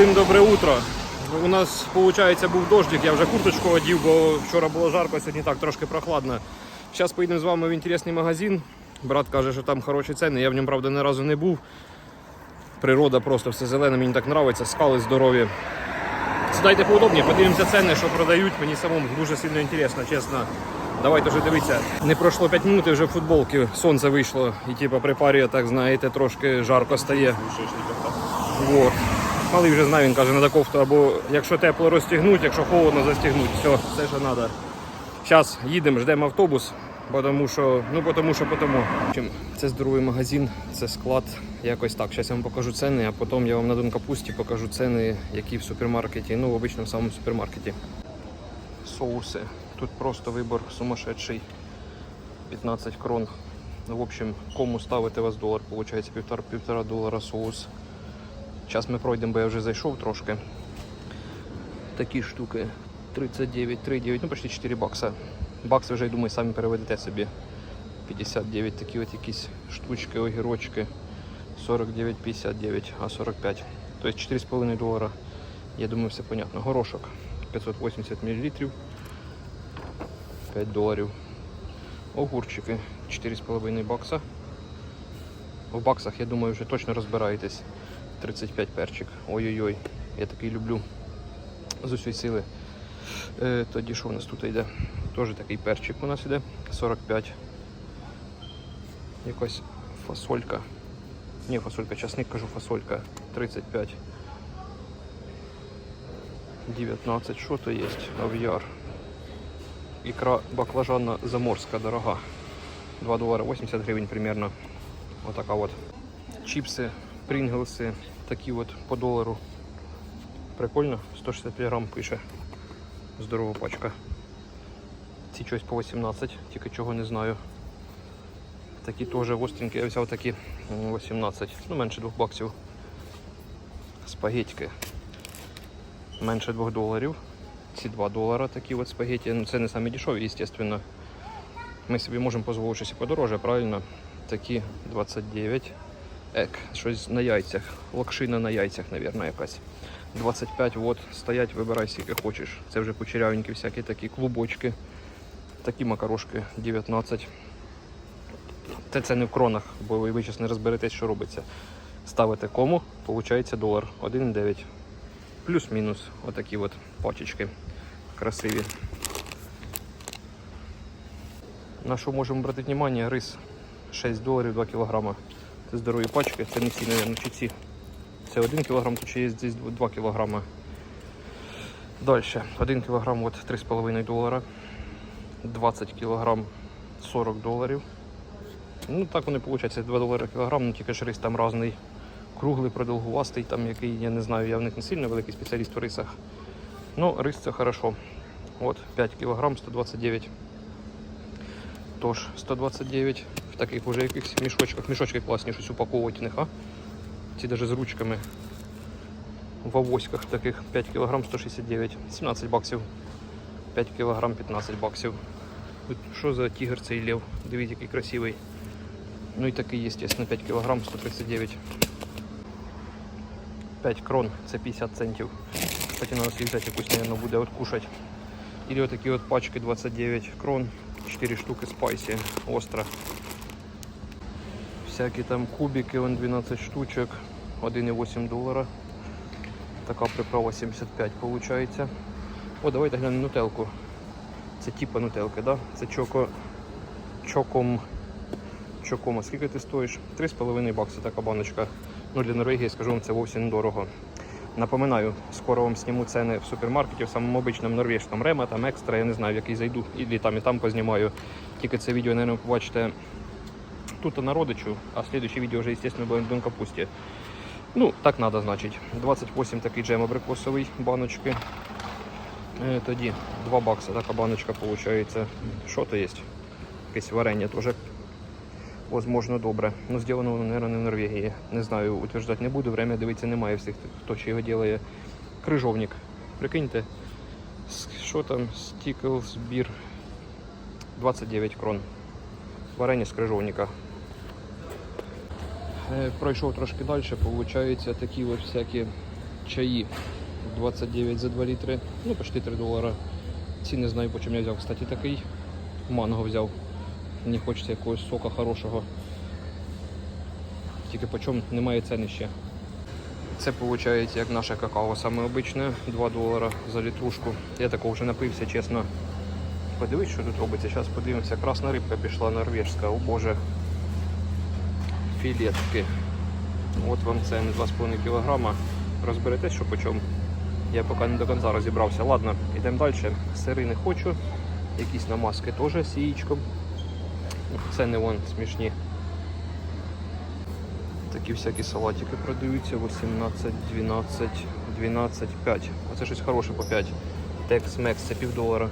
Всім добре утро. У нас, виходить, був дождик, я вже курточку одів, бо вчора було жарко, сьогодні так трошки прохладно. Зараз поїдемо з вами в інтересний магазин. Брат каже, що там хороші ціни. Я в ньому, правда, ні разу не був. Природа просто все зелене, мені так подобається, скали здорові. Сідайте поудобніше, подивимося ціни, що продають. Мені самому дуже сильно інтересно, чесно. Давайте вже дивіться. Не пройшло 5 минут і вже в футболці сонце вийшло. І типу при парі, так знаєте, трошки жарко стає. Вот. Малий вже знає, він каже, треба кофту, або якщо тепло розтягнути, якщо холодно застігнути. Все, все, що треба. Зараз їдемо, ждемо автобус, тому що, ну тому що. Чим Це здоровий магазин, це склад. Якось так. Зараз я вам покажу ціни, а потім я вам на Донкапусті покажу ціни, які в супермаркеті, ну в обичному самому супермаркеті. Соуси. Тут просто вибор сумасшедший. 15 крон. Ну, в общем, кому ставити вас долар, виходить півтора, півтора долара соус. Зараз ми пройдемо, бо я вже зайшов трошки. Такі штуки 39, 3,9, ну почти 4 бакса. Бакси вже, я думаю, самі переведете собі. 59 такі от якісь штучки, огірочки. 49,59, а 45. Тобто 4,5 долара. Я думаю, все понятно. Горошок 580 мл. 5 доларів. Огурчики 4,5 бакса. В баксах, я думаю, вже точно розбираєтесь. 35 перчик. Ой-ой-ой, я такий люблю з усієї сили. Е, тоді що в нас тут йде? Теж такий перчик у нас йде. 45. Якась фасолька. Ні, фасолька, часник кажу, фасолька. 35. 19. Що то є? Ав'яр. Ікра баклажанна заморська дорога. 2 долара 80 гривень примерно. Отака от. Чіпси, прінглси, такі от по долару. Прикольно, 165 грам пише. Здорова пачка. Ці щось по 18, тільки чого не знаю. Такі теж остренькі, я взяв такі 18, ну менше 2 баксів. Спагетьки. Менше 2 доларів. Ці 2 долара такі от спагеті. Ну, це не самі дешеві, звісно. Ми собі можемо дозволити щось і подороже, правильно? Такі 29. Ек, щось на яйцях. Локшина на яйцях, мабуть, якась. 25 от, стоять, вибирай скільки хочеш. Це вже кучерявенькі всякі такі клубочки. Такі макарошки 19. Це, це не в кронах, бо ви, зараз не розберетесь, що робиться. Ставите кому, виходить долар 1,9. Плюс-мінус отакі от пачечки красиві. На що можемо брати увагу? Рис 6 доларів 2 кілограма. Це здорові пачки, це не всі, мабуть, чи ці. Це 1 кг, тут ще є здесь 2 кг. Далі, 1 кг от 3,5 долара. 20 кг 40 доларів. Ну так вони виходить 2 долари кілограм, ну тільки ж рис там різний. Круглий, продовгувастий, там який, я не знаю, я в них не сильно великий спеціаліст в рисах. Ну, рис це хорошо. От 5 кг 129. Тож 129 в таких вже якихось мішочках. Мішочки класні щось упаковувати в а? Ці навіть з ручками. В авоськах таких 5 кг 169, 17 баксів. 5 кг 15 баксів. Тут що за тігр цей лев? Дивіться, який красивий. Ну і такий, естественно, 5 кг 139. 5 крон, це 50 центів. Кстати, надо взяти якусь, наверное, буде откушать. Или вот такие пачки 29 крон, 4 штуки спайси, остро. Всякі там кубики, вон 12 штучок, 1,8 долара. Така приправа 75 получается. О, давайте глянемо нутелку. Це типа нутелки, да? Це чоко... чоком. Чокома. Скільки ти стоїш? 3,5 бакси така баночка. Ну для Норвегії, скажу вам, це зовсім недорого. Напоминаю, скоро вам зніму ціни в супермаркеті, в самому обичному норвежському Рема, там екстра, я не знаю, в який зайду, і там і там познімаю. Тільки це відео, мабуть, побачите тут на родичу, а слідуюче відео вже, звісно, буде на капусті. Ну, так треба, значить. 28 такий джем абрикосовий баночки. Тоді 2 бакси така баночка виходить. Що то є? Якесь варення теж возможно добре. Ну, зроблено воно, мабуть, не в Норвегії. Не знаю, утверждати не буду. Время дивитися немає всіх, хто чи його робить. Крижовник. Прикиньте. Що там? Стіклс, бір. 29 крон. Варення з крижовника. Е, Пройшов трошки далі, виходить такі от всякі Чаї 29 за 2 літри, ну почти 3 долара. Ці не знаю, по чому я взяв. Кстати, такий манго взяв. Мені хочеться якогось сока хорошого. Тільки по чому немає ціни ще. Це виходить як наше какао, саме обичне, 2 долара за літрушку. Я такого вже напився, чесно. Подивись, що тут робиться. Зараз подивимося. Красна рибка пішла норвежська, о боже. Філетки. От вам це на 2,5 кг. Розберетесь, що по чому. Я поки не до кінця розібрався. Ладно, йдемо далі. Сири не хочу. Якісь намазки теж з яєчком. Це не вон смішні. Такі всякі салатики продаються 18, 12, 12, 5. Оце щось хороше по 5. Tex-Mex це пів долара.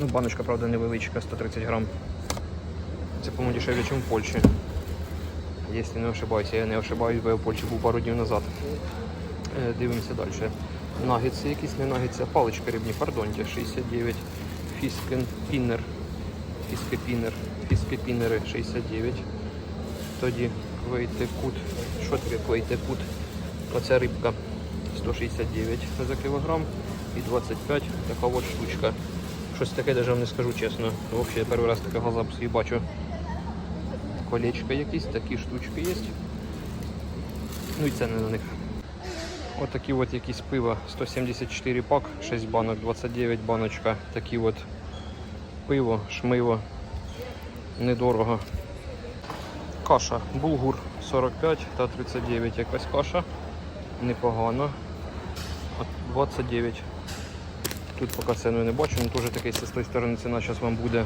Ну, баночка, правда, невеличка, 130 грам. Це, по-моєму, дешевле, ніж в Польщі. Якщо не ошибаюся, я не ошибаюсь, бо я в Польщі був пару днів назад. Е, Дивимося далі. Нагетси якісь не нагетси, а палички рибні, пардонте, 69. Фіскен пінер. Фіскепінер. Фіскепінери 69. Тоді квейтекут. Що таке квейтекут? Оця рибка 169 за кілограм і 25 така от штучка. Щось таке навіть вам не скажу чесно. Взагалі я перший раз таке глаза бачу. Колечка якісь, такі штучки є. Ну і ціни на них. От такі от якісь пиво 174 пак, 6 банок, 29 баночка. Такі от пиво, шмиво. Недорого. Каша, булгур 45 та 39 якась каша. Непогано. От 29. Тут поки ціну не бачу, але теж такий з тої сторони ціна зараз вам буде.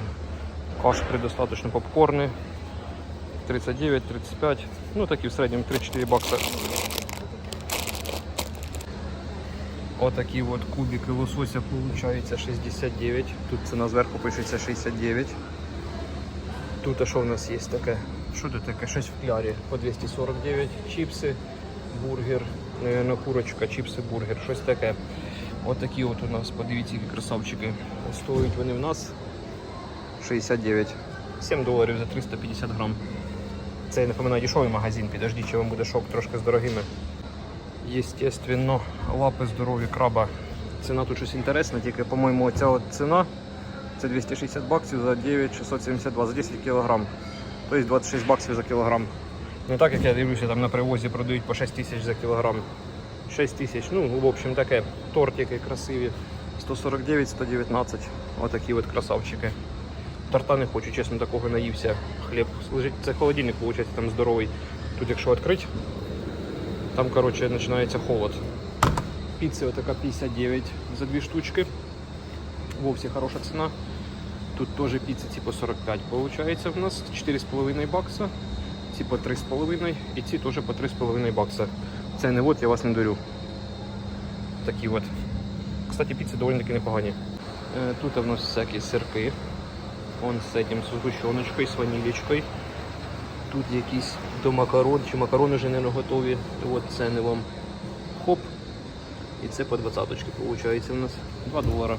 Каш предостаточно попкорни. 39, 35. Ну такі в середньому 3-4 бакса. Отакі от кубики лосося виходить 69. Тут ціна зверху пишеться 69. Тут а що в нас є таке? Що тут таке? Щось в клярі по 249. Чіпси, бургер, наверно, курочка, чіпси, бургер, щось таке. Отакі от у нас, подивіться, які красавчики. Стоять вони в нас 69. 7 доларів за 350 грам. Це, я напоминаю, дешевий магазин, підождіть, чи вам буде шок трошки з дорогими. Естественно, лапи здорові краба. Ціна тут щось інтересна, тільки, по-моєму, ця от ціна це 260 баксів за 9,672 за 10 кілограм. Тобто 26 баксів за кілограм. Не так, як я дивлюся, там на привозі продають по 6 тисяч за кілограм. 6 тисяч, ну, в общем, таке. Тортики красиві. 149, 119. Отакі от красавчики. Торта не хочу, чесно, такого наївся. Хліб лежить. Це холодильник, виходить, там здоровий. Тут якщо відкрити, там, коротше, починається холод. Піци отака 59 за дві штучки. Вовсе хороша ціна. Тут теж піца типу 45 виходить в нас. 4,5 бакса. Ці по 3,5 і ці теж по 3,5 бакса. Це не от, я вас не дурю. Такі от. Кстати, піци доволі таки непогані. Е, Тут у нас всякі сирки. Он з цим з згущеночкою, з ванілічкою. Тут якісь до макарон, чи макарони вже не готові. От це не вам хоп. І це по 20 виходить у нас 2 долара.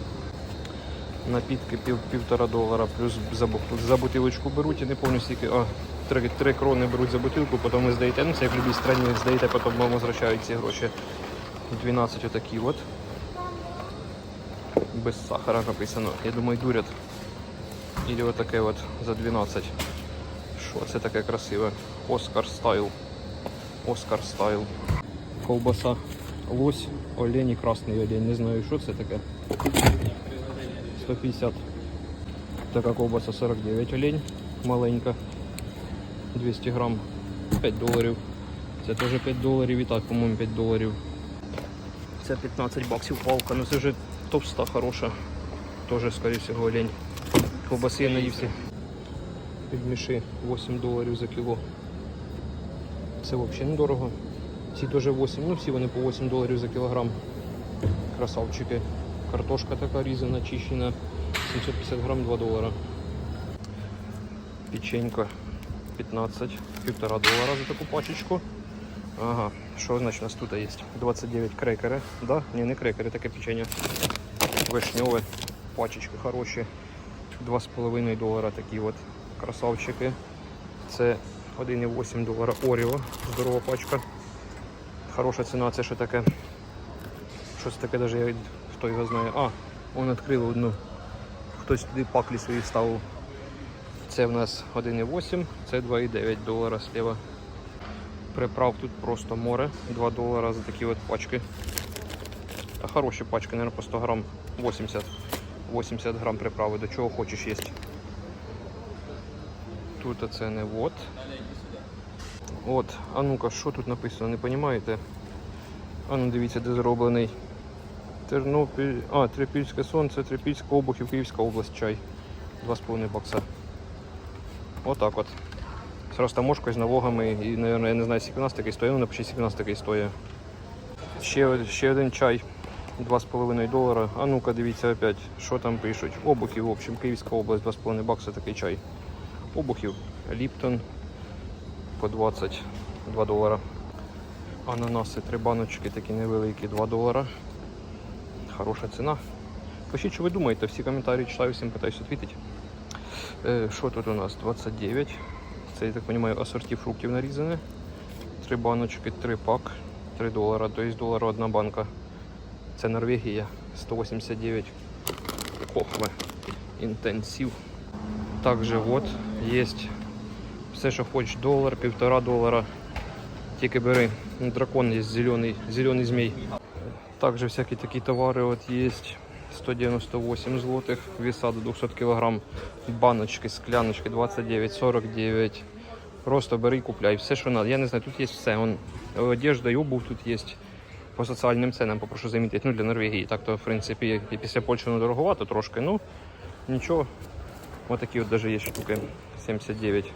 Напітки пів, півтора долара, плюс за, за бутилочку беруть, я не скільки, а 3, 3 крони беруть за бутилку, потім ви здаєте, ну це як в будь-якій країні здаєте, потім вам возвращають ці гроші. 12 отакі от. Без сахара написано. Я думаю, дурять. Или отаке от за 12. Що це таке красиве? Оскар стайл. Оскар стайл. Ковбаса. Лось, олень і красний олень. Не знаю, що це таке. 150. Така ковбаса 49 олень. Маленька. 200 грам. 5 доларів. Це теж 5 доларів і так, по-моєму, 5 доларів. Це 15 баксів палка. Ну це вже товста хороша. Теж, скоріше всього, олень. Ковбаси наївся. Підміши 8 доларів за кіло. Це взагалі недорого. Ці теж 8, ну всі вони по 8 доларів за кілограм. Красавчики. Картошка така різана, чищена. 750 грам 2 долара. Печенька 15, півтора долара за таку пачечку. Ага, що значить у нас тут є? 29 крекери. Да? Ні, не крекери, таке печення. Вишньове, пачечки хороші. 2,5 долара такі от красавчики. Це 1,8 долара Оріо, здорова пачка. Хороша ціна, це що таке? Щось таке я хто його знає. А, он відкрив одну. Хтось туди паклі свої ставив. Це в нас 1,8, це 2,9 долара слева. Приправ тут просто море. 2 долара за такі от пачки. А хороші пачки, наверное, по 100 грам 80. 80 грам приправи, до чого хочеш є. Тут це не вот. От, а ну-ка, що тут написано, не розумієте? А ну дивіться, де зроблений. Тернопіль. А, Трипільське сонце, Трипільська обухів, Київська область, чай. 2,5 бакса. Отак от. З розтаможкою, з налогами і, наверное, я не знаю, скільки у нас такий стоїть, ну напишіть, скільки у нас такий стоїть. Ще, ще один чай. 2,5 долара. А ну-ка, дивіться опять, що там пишуть. Обухів, в общем, Київська область, 2,5 бакса такий чай. Обухів. Ліптон по 22 долара. Ананаси, три баночки такі невеликі, 2 долара. Хороша ціна. Пишіть, що ви думаєте, всі коментарі читаю, всім питаюсь відповідати. Е, Що тут у нас? 29. Це, я так розумію, асорті фруктів нарізане. Три баночки, три пак, 3 долара, тобто долара одна банка. Це Норвегія, 189 кохве. Інтенсив. Також от є все, що хочеш, долар, півтора долара. Тільки бери. Дракон є зелений, зелений змій. Також всякі такі товари от є. 198 злотих, веса до 200 кг, баночки, скляночки 29, 49. Просто бери купляй. Все, що треба. Я не знаю, тут є все. Одежда і обув тут є. По соціальним ценам попрошу замітити. Ну, для Норвегії. Так то, в принципі, і після Польщі воно дороговато трошки. Ну, нічого. Ось такі от даже є штуки. 79.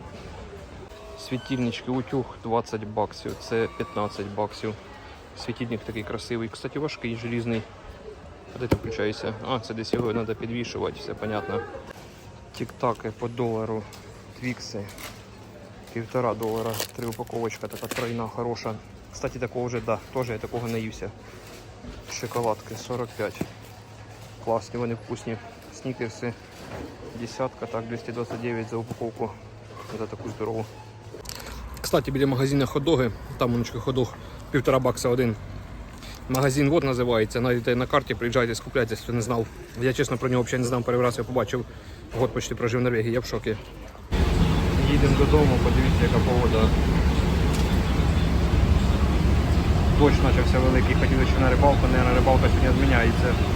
Світильнички утюг 20 баксів, це 15 баксів. Світильник такий красивий. Кстати, важкий, желізний. А Де ти включаєшся? А, це десь його треба підвішувати, все понятно. Тік-таки по долару. Твікси. Півтора долара. Три упаковочка, така тройна, хороша. Кстати, такого вже, да, теж я такого наївся. Шоколадки 45. Класні, вони вкусні. Снікерси. Десятка, так, 229 за упаковку. За таку здорову. Кстати, біля магазину ходоги, там уночка ходох, півтора бакса один. Магазин вот називається. Знайдете на карті, приїжджайте, скупляйтесь, хто не знав. Я чесно про нього взагалі не знав, перший раз я побачив. Год почти прожив в Норвегії, я в шокі. Їдемо додому, подивіться, яка погода. Дощ почався великий, хотіли ще на рибалку, не на рибалка сьогодні зміняється.